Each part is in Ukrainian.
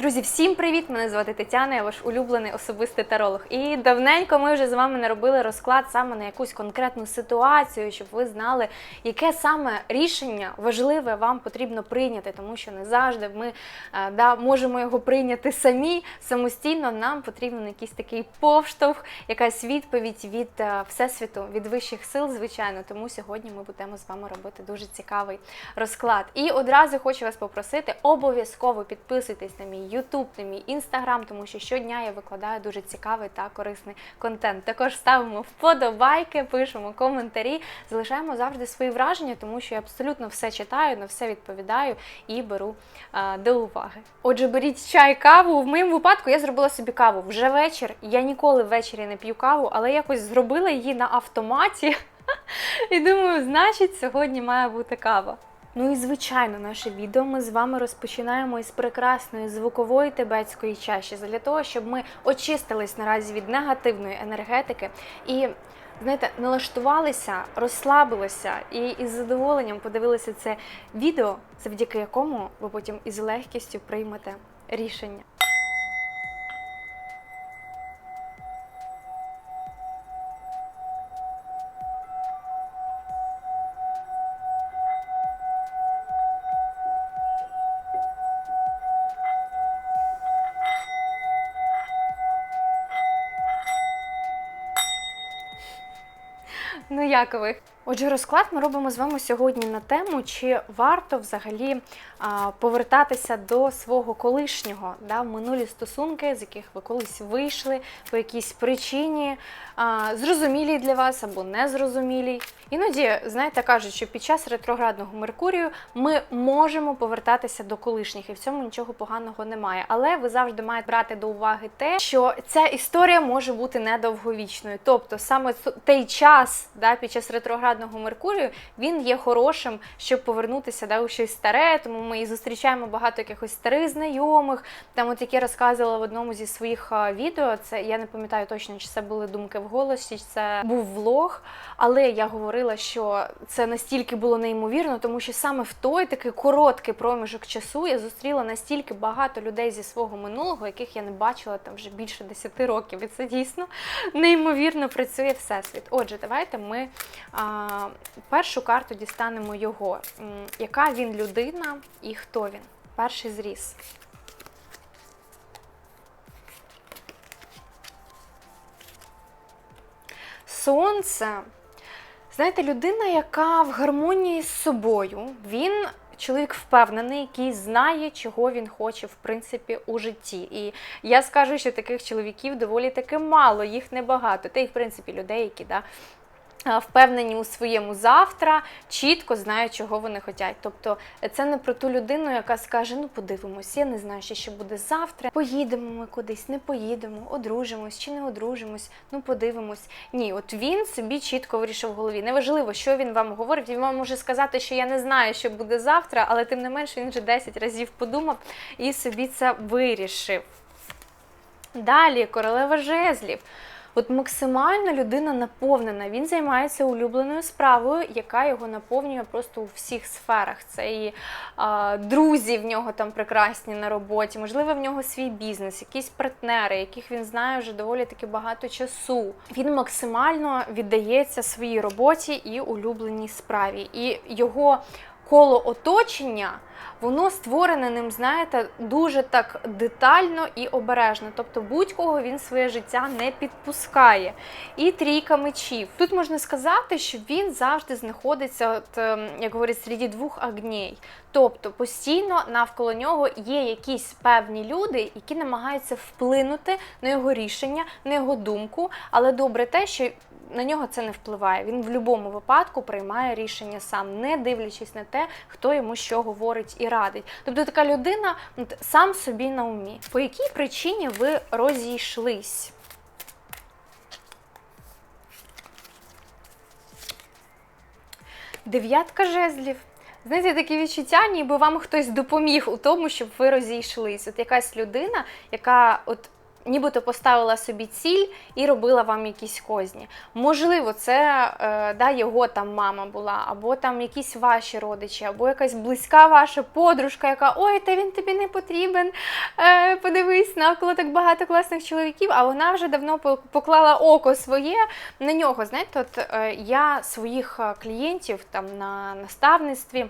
Друзі, всім привіт! Мене звати Тетяна, я ваш улюблений особистий таролог. І давненько ми вже з вами не робили розклад саме на якусь конкретну ситуацію, щоб ви знали, яке саме рішення важливе вам потрібно прийняти, тому що не завжди ми е, да, можемо його прийняти самі самостійно. Нам потрібен якийсь такий повштовх, якась відповідь від е, всесвіту, від вищих сил, звичайно. Тому сьогодні ми будемо з вами робити дуже цікавий розклад. І одразу хочу вас попросити обов'язково підписуйтесь на мій YouTube, на мій Instagram, тому що щодня я викладаю дуже цікавий та корисний контент. Також ставимо вподобайки, пишемо коментарі, залишаємо завжди свої враження, тому що я абсолютно все читаю, на все відповідаю і беру а, до уваги. Отже, беріть чай, каву. В моєму випадку я зробила собі каву вже вечір. Я ніколи ввечері не п'ю каву, але якось зробила її на автоматі. І думаю, значить, сьогодні має бути кава. Ну і звичайно, наше відео ми з вами розпочинаємо із прекрасної звукової тибетської чаші, для того, щоб ми очистились наразі від негативної енергетики і. Знаєте, налаштувалися, розслабилися і із задоволенням подивилися це відео, завдяки якому ви потім із легкістю приймете рішення. Як ви? Отже, розклад ми робимо з вами сьогодні на тему, чи варто взагалі повертатися до свого колишнього да, в минулі стосунки, з яких ви колись вийшли по якійсь причині, зрозумілій для вас або незрозумілій. Іноді, знаєте, кажуть, що під час ретроградного Меркурію ми можемо повертатися до колишніх, і в цьому нічого поганого немає. Але ви завжди маєте брати до уваги те, що ця історія може бути недовговічною. Тобто саме той час, да, під час ретроградного Меркурію, він є хорошим, щоб повернутися да, у щось старе. Тому ми і зустрічаємо багато якихось старих знайомих. Там, от як я розказувала в одному зі своїх відео, це я не пам'ятаю точно, чи це були думки в голосі, чи це був влог. Але я говорила, що це настільки було неймовірно, тому що саме в той такий короткий проміжок часу я зустріла настільки багато людей зі свого минулого, яких я не бачила там вже більше 10 років. І це дійсно неймовірно працює всесвіт. Отже, давайте ми а, першу карту дістанемо його. Яка він людина і хто він? Перший зріз. Сонце. Знаєте, людина, яка в гармонії з собою, він чоловік впевнений, який знає, чого він хоче в принципі у житті. І я скажу, що таких чоловіків доволі таки мало, їх небагато. Та й в принципі людей, які да, впевнені у своєму завтра, чітко знають, чого вони хочуть. Тобто це не про ту людину, яка скаже: ну подивимось, я не знаю, що буде завтра. Поїдемо ми кудись, не поїдемо, одружимось чи не одружимось, ну подивимось. Ні, от він собі чітко вирішив в голові. Неважливо, що він вам говорить. Він вам може сказати, що я не знаю, що буде завтра, але тим не менш він вже 10 разів подумав і собі це вирішив. Далі королева жезлів. От максимально людина наповнена. Він займається улюбленою справою, яка його наповнює просто у всіх сферах. Це і а, друзі в нього там прекрасні на роботі, можливо, в нього свій бізнес, якісь партнери, яких він знає вже доволі таки багато часу. Він максимально віддається своїй роботі і улюбленій справі. І його коло оточення. Воно створене ним, знаєте, дуже так детально і обережно. Тобто будь-кого він своє життя не підпускає. І трійка мечів. Тут можна сказати, що він завжди знаходиться, от, ем, як говорять, серед двох огней. Тобто постійно навколо нього є якісь певні люди, які намагаються вплинути на його рішення, на його думку. Але добре те, що на нього це не впливає. Він в будь-якому випадку приймає рішення сам, не дивлячись на те, хто йому що говорить і радить. Тобто така людина сам собі на умі. По якій причині ви розійшлись? Дев'ятка жезлів. Знаєте, таке відчуття, ніби вам хтось допоміг у тому, щоб ви розійшлись. От якась людина, яка от Нібито поставила собі ціль і робила вам якісь козні. Можливо, це е, да, його там мама була, або там якісь ваші родичі, або якась близька ваша подружка, яка ой, та він тобі не потрібен. Е, подивись, навколо так багато класних чоловіків, а вона вже давно поклала око своє на нього. Знаєте, от е, я своїх е, клієнтів там на наставництві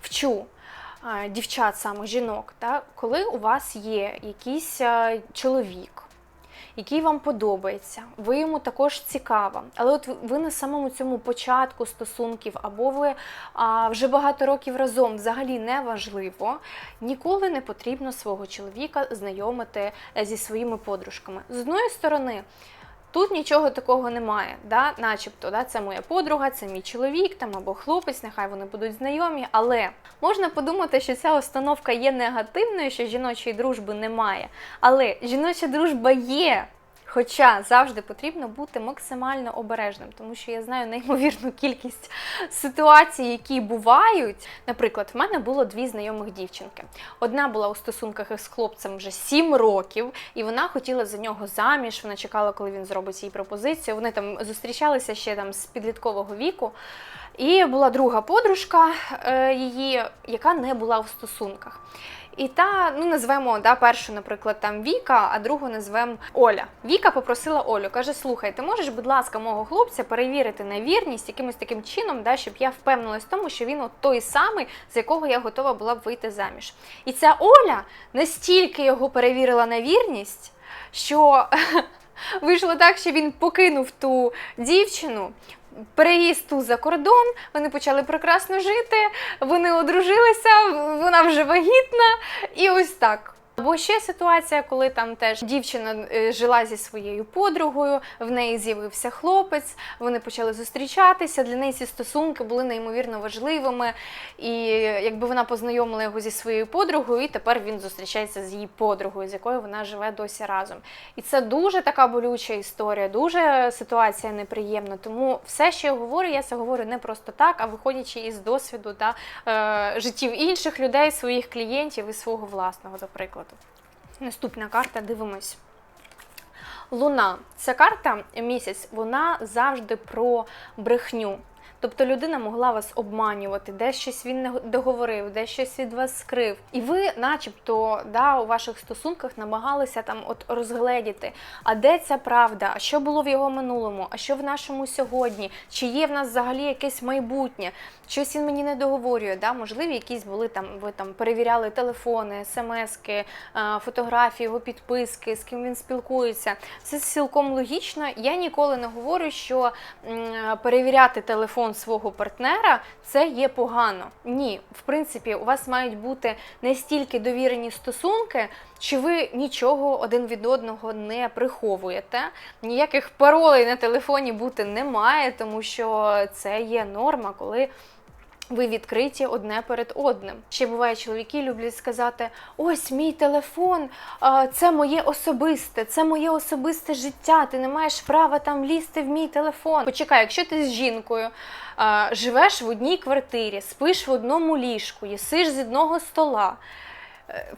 вчу дівчат, саме жінок, та, коли у вас є якийсь чоловік, який вам подобається, ви йому також цікава, але от ви- ви на самому цьому початку стосунків, або ви а, вже багато років разом, взагалі не важливо, ніколи не потрібно свого чоловіка знайомити е, зі своїми подружками. З одної сторони, Тут нічого такого немає, да? начебто, да? це моя подруга, це мій чоловік там або хлопець, нехай вони будуть знайомі. Але можна подумати, що ця установка є негативною, що жіночої дружби немає. Але жіноча дружба є. Хоча завжди потрібно бути максимально обережним, тому що я знаю неймовірну кількість ситуацій, які бувають. Наприклад, в мене було дві знайомих дівчинки. Одна була у стосунках із хлопцем вже 7 років, і вона хотіла за нього заміж. Вона чекала, коли він зробить їй пропозицію. Вони там зустрічалися ще там з підліткового віку. І була друга подружка е, її, яка не була в стосунках. І та, ну назвемо да, першу, наприклад, там Віка, а другу назвемо Оля. Віка попросила Олю, каже: слухай, ти можеш, будь ласка, мого хлопця перевірити на вірність якимось таким чином, да, щоб я впевнилась в тому, що він от той самий, з якого я готова була б вийти заміж. І ця Оля настільки його перевірила на вірність, що вийшло так, що він покинув ту дівчину. Переїзд тут за кордон, вони почали прекрасно жити, вони одружилися, вона вже вагітна, і ось так. Або ще ситуація, коли там теж дівчина е, жила зі своєю подругою, в неї з'явився хлопець, вони почали зустрічатися. Для неї ці стосунки були неймовірно важливими. І якби вона познайомила його зі своєю подругою, і тепер він зустрічається з її подругою, з якою вона живе досі разом. І це дуже така болюча історія, дуже ситуація неприємна. Тому все, що я говорю, я це говорю не просто так, а виходячи із досвіду та е, життів інших людей, своїх клієнтів і свого власного, до прикладу. Наступна карта, дивимось. Луна. Ця карта місяць, вона завжди про брехню. Тобто людина могла вас обманювати, десь щось він не договорив, десь щось від вас скрив. І ви, начебто, да, у ваших стосунках намагалися там от розгледіти, а де ця правда, а що було в його минулому, а що в нашому сьогодні, чи є в нас взагалі якесь майбутнє, щось він мені не договорює. Да? Можливі, якісь були там, ви там перевіряли телефони, смски, е, фотографії, його підписки, з ким він спілкується. Це цілком логічно. Я ніколи не говорю, що перевіряти телефон свого партнера це є погано. Ні, в принципі, у вас мають бути настільки довірені стосунки, що ви нічого один від одного не приховуєте. Ніяких паролей на телефоні бути немає, тому що це є норма, коли. Ви відкриті одне перед одним. Ще буває, чоловіки люблять сказати: ось мій телефон, це моє особисте, це моє особисте життя. Ти не маєш права там лізти в мій телефон. Почекай, якщо ти з жінкою живеш в одній квартирі, спиш в одному ліжку, їсиш з одного стола.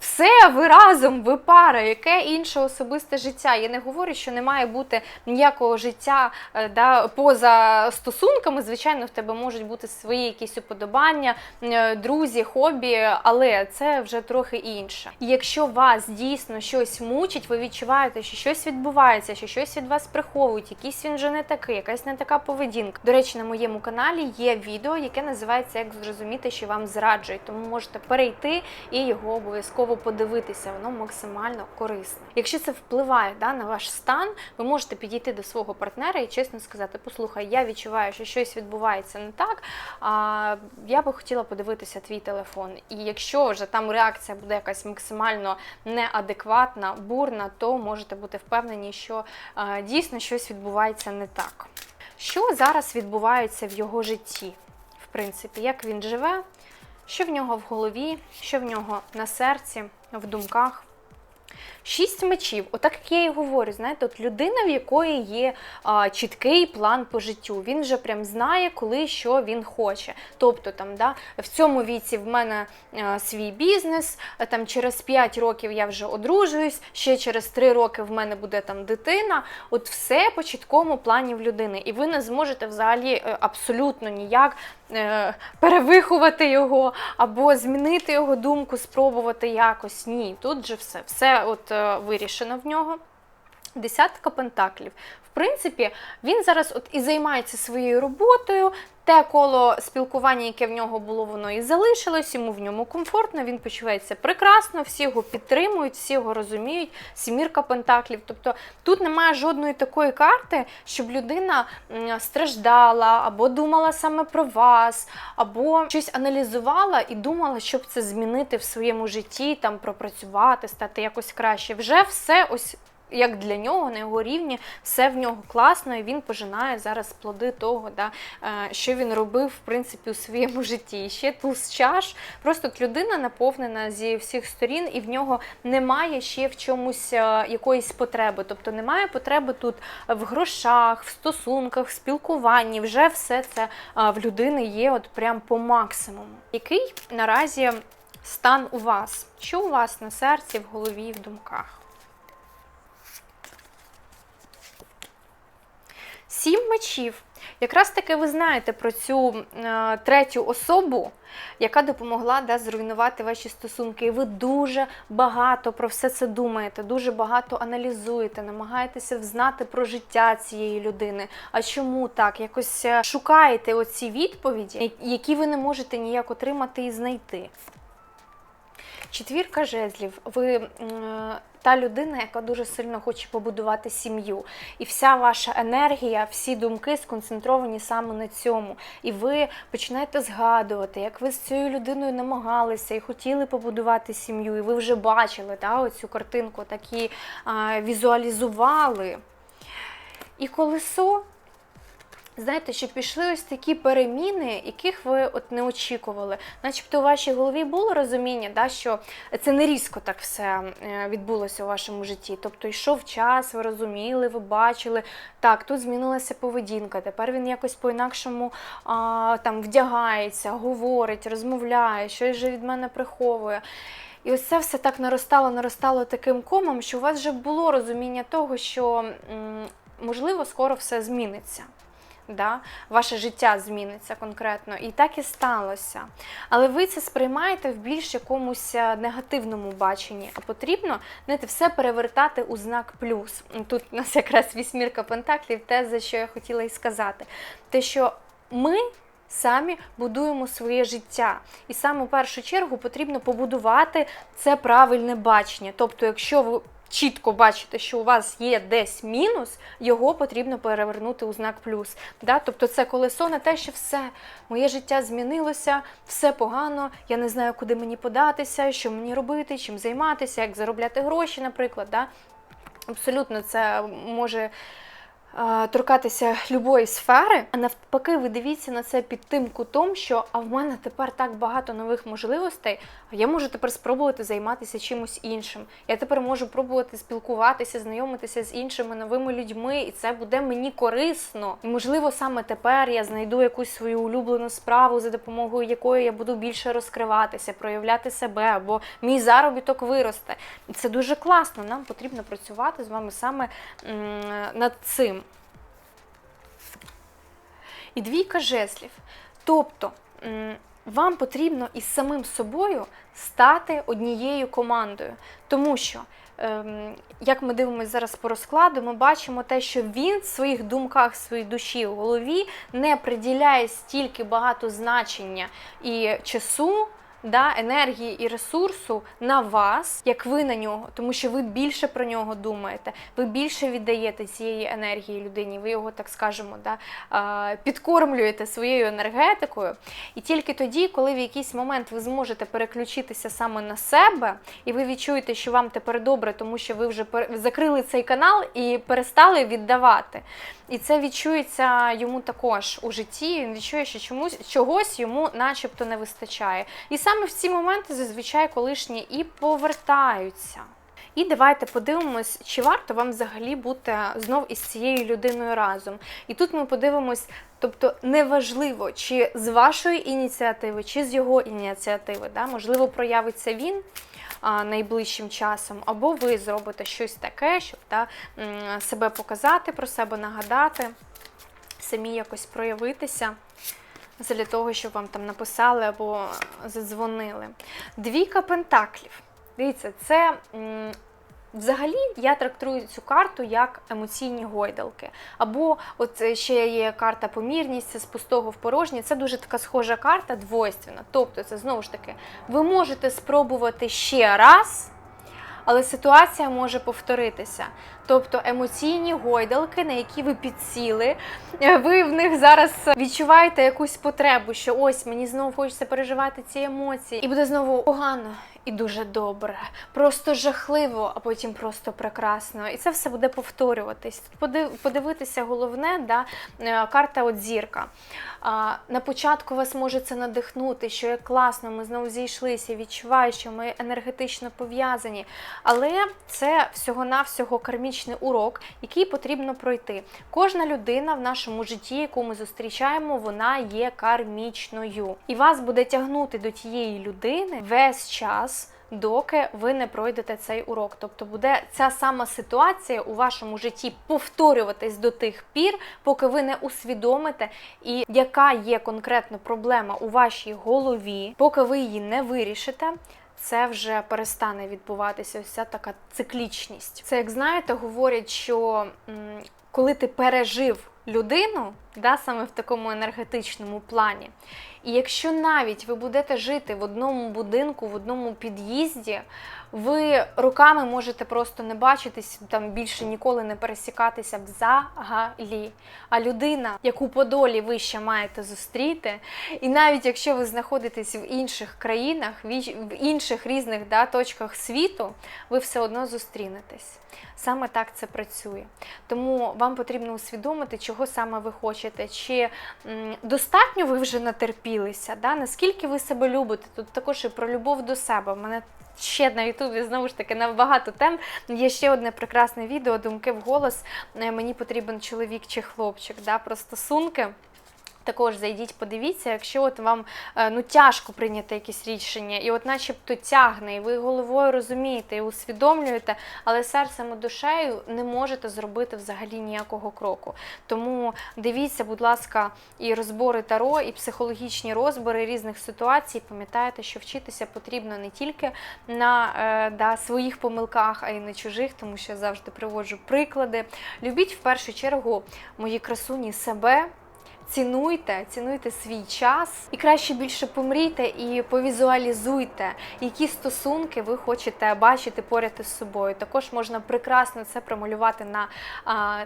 Все, ви разом, ви пара, яке інше особисте життя. Я не говорю, що не має бути ніякого життя е, да, поза стосунками. Звичайно, в тебе можуть бути свої якісь уподобання, е, друзі, хобі, але це вже трохи інше. Якщо вас дійсно щось мучить, ви відчуваєте, що щось відбувається, що щось від вас приховують, якийсь він вже не такий, якась не така поведінка. До речі, на моєму каналі є відео, яке називається Як зрозуміти, що вам зраджують. Тому можете перейти і його обов'язково подивитися. Воно максимально корисне. Якщо це впливає да, на ваш стан, ви можете підійти до свого партнера і чесно сказати: послухай, я відчуваю, що щось відбувається не так. А я би хотіла подивитися твій телефон. І якщо вже там реакція буде якась максимально неадекватна, бурна, то можете бути впевнені, що е, дійсно щось відбувається не так. Що зараз відбувається в його житті? В принципі, як він живе, що в нього в голові, що в нього на серці, в думках. Шість мечів, отак як я і говорю, знаєте, от людина, в якої є а, чіткий план по життю. Він вже прям знає, коли що він хоче. Тобто, там, да, в цьому віці в мене а, свій бізнес, а, там через 5 років я вже одружуюсь, ще через 3 роки в мене буде там дитина. От все по чіткому плані в людини. І ви не зможете взагалі е, абсолютно ніяк е, перевиховати його або змінити його думку, спробувати якось. Ні, тут же все. Все от е, вирішено в нього. Десятка пентаклів. Принципі, він зараз от і займається своєю роботою. Те коло спілкування, яке в нього було, воно і залишилось, йому в ньому комфортно, він почувається прекрасно, всі його підтримують, всі його розуміють. Сімірка пентаклів. Тобто тут немає жодної такої карти, щоб людина страждала, або думала саме про вас, або щось аналізувала і думала, щоб це змінити в своєму житті, там пропрацювати, стати якось краще. Вже все ось як для нього, на його рівні, все в нього класно, і він пожинає зараз плоди того, да, е, що він робив в принципі у своєму житті. Ще туз чаш. Просто людина наповнена зі всіх сторін, і в нього немає ще в чомусь е, якоїсь потреби. Тобто немає потреби тут в грошах, в стосунках, в спілкуванні. Вже все це е, в людини є от прям по максимуму. Який наразі стан у вас? Що у вас на серці, в голові, в думках? Сім мечів. Якраз таки ви знаєте про цю е, третю особу, яка допомогла да, зруйнувати ваші стосунки. І ви дуже багато про все це думаєте, дуже багато аналізуєте, намагаєтеся взнати про життя цієї людини. А чому так? Якось е, шукаєте оці відповіді, які ви не можете ніяк отримати і знайти. Четвірка жезлів. Ви м, та людина, яка дуже сильно хоче побудувати сім'ю. І вся ваша енергія, всі думки сконцентровані саме на цьому. І ви починаєте згадувати, як ви з цією людиною намагалися і хотіли побудувати сім'ю, і ви вже бачили та, оцю картинку, такі а, візуалізували. І колесо. Знаєте, що пішли ось такі переміни, яких ви от не очікували. Начебто у вашій голові було розуміння, да, що це не різко так все е, відбулося у вашому житті. Тобто йшов час, ви розуміли, ви бачили, так, тут змінилася поведінка, тепер він якось по-інакшому там вдягається, говорить, розмовляє, щось же від мене приховує. І ось це все так наростало, наростало таким комом, що у вас вже було розуміння того, що можливо скоро все зміниться да, ваше життя зміниться конкретно. І так і сталося. Але ви це сприймаєте в більш якомусь е, негативному баченні, а потрібно знаєте, все перевертати у знак плюс. Тут у нас якраз вісьмірка пентаклів, те, за що я хотіла і сказати. Те, що ми. Самі будуємо своє життя, і саме в першу чергу потрібно побудувати це правильне бачення. Тобто, якщо ви чітко бачите, що у вас є десь мінус, його потрібно перевернути у знак плюс. Да? Тобто це колесо на те, що все, моє життя змінилося, все погано, я не знаю, куди мені податися, що мені робити, чим займатися, як заробляти гроші, наприклад. Да? Абсолютно, це може торкатися любої сфери, а навпаки, ви дивіться на це під тим кутом, що а в мене тепер так багато нових можливостей, а я можу тепер спробувати займатися чимось іншим. Я тепер можу пробувати спілкуватися, знайомитися з іншими новими людьми, і це буде мені корисно. І можливо, саме тепер я знайду якусь свою улюблену справу, за допомогою якої я буду більше розкриватися, проявляти себе, або мій заробіток виросте. Це дуже класно. Нам потрібно працювати з вами саме над цим і двійка жезлів. Тобто вам потрібно із самим собою стати однією командою. Тому що, ем, як ми дивимося зараз по розкладу, ми бачимо те, що він в своїх думках, в своїй душі, в голові не приділяє стільки багато значення і часу да, енергії і ресурсу на вас, як ви на нього, тому що ви більше про нього думаєте, ви більше віддаєте цієї енергії людині, ви його, так скажемо, да, підкормлюєте своєю енергетикою. І тільки тоді, коли в якийсь момент ви зможете переключитися саме на себе, і ви відчуєте, що вам тепер добре, тому що ви вже закрили цей канал і перестали віддавати. І це відчується йому також у житті. Він відчує, що чомусь чогось йому, начебто, не вистачає. І саме в ці моменти зазвичай колишні і повертаються. І давайте подивимось, чи варто вам взагалі бути знов із цією людиною разом. І тут ми подивимось, тобто неважливо, чи з вашої ініціативи, чи з його ініціативи. Да? Можливо, проявиться він найближчим часом, або ви зробите щось таке, щоб да, себе показати, про себе нагадати, самі якось проявитися. Для того, щоб вам там написали або задзвонили. Двійка пентаклів. Дивіться, це взагалі я трактую цю карту як емоційні гойдалки. Або от ще є карта помірність, це з пустого в порожнє. Це дуже така схожа карта, двойственна. Тобто, це знову ж таки, ви можете спробувати ще раз. Але ситуація може повторитися. Тобто емоційні гойдалки, на які ви підсіли, е, ви в них зараз відчуваєте якусь потребу, що ось мені знову хочеться переживати ці емоції, і буде знову погано і дуже добре, просто жахливо, а потім просто прекрасно. І це все буде повторюватись. Подив- Подивитися головне, да, е, карта от зірка. На початку вас може це надихнути, що як класно, ми знову зійшлися, відчуваю, що ми енергетично пов'язані. Але це всього-навсього кармічний урок, який потрібно пройти. Кожна людина в нашому житті, яку ми зустрічаємо, вона є кармічною. І вас буде тягнути до тієї людини весь час. Доки ви не пройдете цей урок, тобто буде ця сама ситуація у вашому житті повторюватись до тих пір, поки ви не усвідомите, і яка є конкретно проблема у вашій голові, поки ви її не вирішите, це вже перестане відбуватися. Ось ця така циклічність. Це як знаєте, говорять, що коли ти пережив людину, да, саме в такому енергетичному плані. І якщо навіть ви будете жити в одному будинку, в одному під'їзді, ви роками можете просто не бачитись, там більше ніколи не пересікатися взагалі. А людина, яку по долі ви ще маєте зустріти, і навіть якщо ви знаходитесь в інших країнах, в інших різних да, точках світу, ви все одно зустрінетесь. Саме так це працює. Тому вам потрібно усвідомити, чого саме ви хочете. Чи достатньо ви вже натерпілися, да? наскільки ви себе любите. Тут також і про любов до себе. У мене ще на Ютубі знову ж таки на багато тем. Є ще одне прекрасне відео, думки в голос. Е, Мені потрібен чоловік чи хлопчик, да? про стосунки. Також зайдіть, подивіться, якщо от вам е, ну тяжко прийняти якесь рішення, і от начебто тягне, і ви головою розумієте і усвідомлюєте, але серцем і душею не можете зробити взагалі ніякого кроку. Тому дивіться, будь ласка, і розбори таро, і психологічні розбори різних ситуацій. Пам'ятайте, що вчитися потрібно не тільки на е, да, своїх помилках, а й на чужих, тому що я завжди приводжу приклади. Любіть в першу чергу мої красуні себе. Цінуйте, цінуйте свій час і краще більше помрійте і повізуалізуйте, які стосунки ви хочете бачити поряд із собою. Також можна прекрасно це промалювати на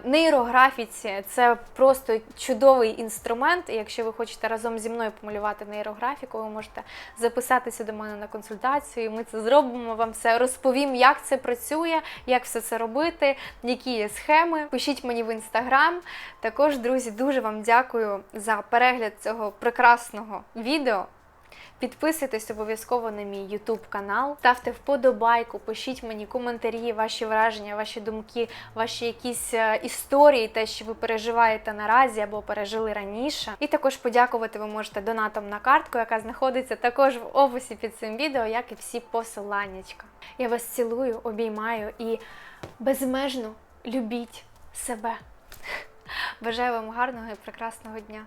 нейрографіці. Це просто чудовий інструмент. І якщо ви хочете разом зі мною помалювати нейрографіку, ви можете записатися до мене на консультацію. Ми це зробимо. Вам все розповім, як це працює, як все це робити, які є схеми. Пишіть мені в інстаграм. Також, друзі, дуже вам дякую за перегляд цього прекрасного відео. Підписуйтесь обов'язково на мій YouTube канал, ставте вподобайку, пишіть мені коментарі, ваші враження, ваші думки, ваші якісь е, історії, те, що ви переживаєте наразі або пережили раніше. І також подякувати ви можете донатом на картку, яка знаходиться також в описі під цим відео, як і всі посиланнячка. Я вас цілую, обіймаю і безмежно любіть себе. Бажаю вам гарного і прекрасного дня!